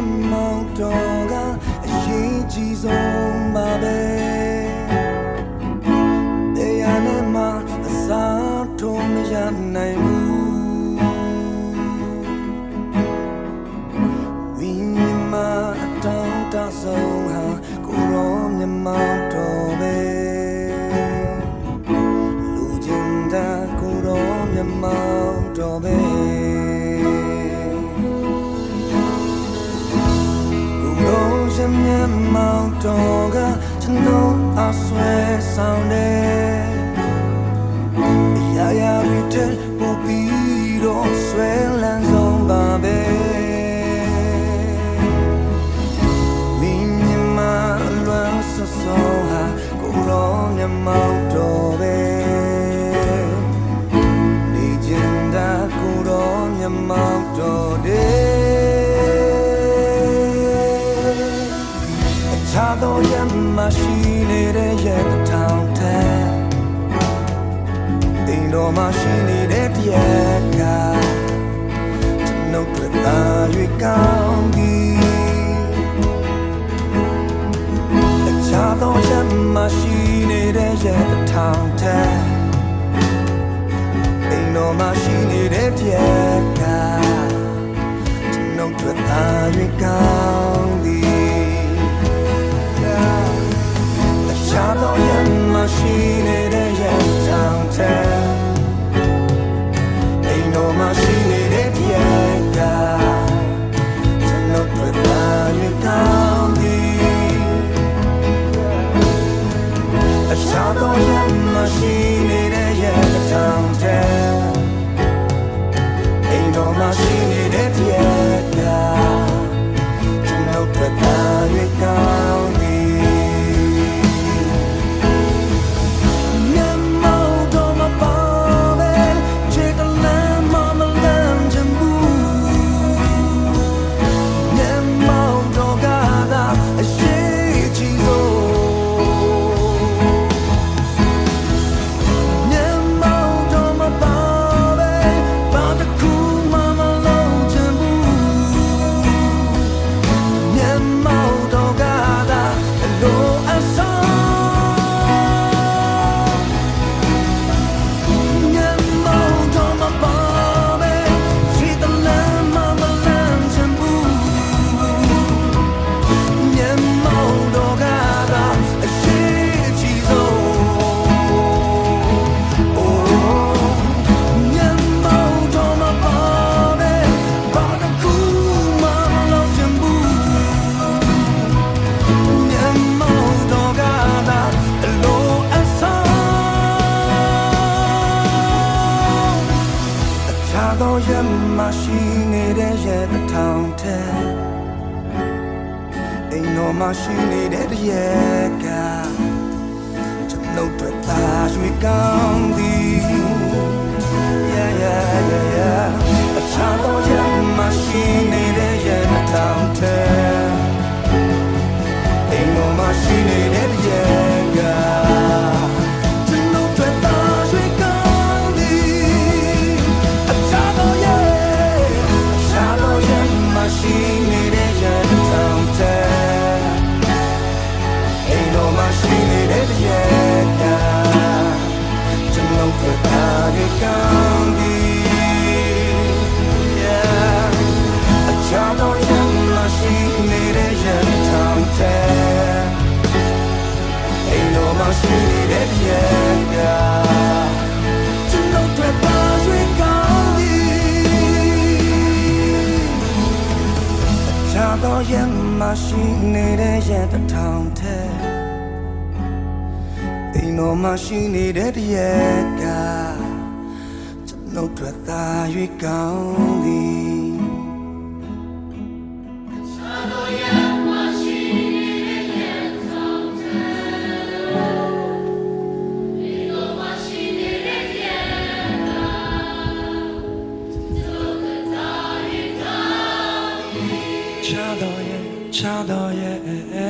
ခြင်းမျက်မှောက်တော်ကအရေးကြီးဆုံးပါပဲတရားနဲ့မှအစားထုံးမရနိုင်ဘူးဝိညာဉ်မှာအတောင်းတဆုံးဟာကိုရောမျက်မှောက်တော်ပဲလူချင်းတာကိုရောမျက်မှောက်တော်ပဲ မျက်မှောက်တော်ကကျွန်တော်အဆွဲဆောင်တယ် ရမရှိနေတဲ့ရဲ့တစ်ထောင်ထဲအိမ်တော်မရှိနေတဲ့တရက်ကကျွန်ုပ်တို့သာ၍ကောင်းသည်ချာတော်ရမရှိနေတဲ့ရဲ့တစ်ထောင်ထဲအိမ်တော်မရှိနေတဲ့တရက်ကကျွန်ုပ်တို့သာ၍ကောင်း မ ရမရှိနေတဲ့ရဲ့တစ်ထောင်ထဲအိမ်တော်မရှိနေတဲ့တရက်ကကျွန်ုပ်တို့သာရွှေကောင်းသည် yeah yeah yeah yeah တော်ကတာရကောင်းဒီ yeah အချာတော်ရဲ့မရှိနေတဲ့ရတဲ့တောင်တဲအိ မ်တော်မရှိနေတဲ့တရေက ကျွန်တော်တို့ပါရွေးကောင်းသည်ချာတော့ရမရှိနေတဲ့ရဲ့တစ်ထောင်ထဲအိမ်တော်မရှိနေတဲ့တည်းရဲ့ကကျွန်တော်တို့သာရွေးကောင်းသည် ချာတော့ရဲ့ချာတော့ရဲ့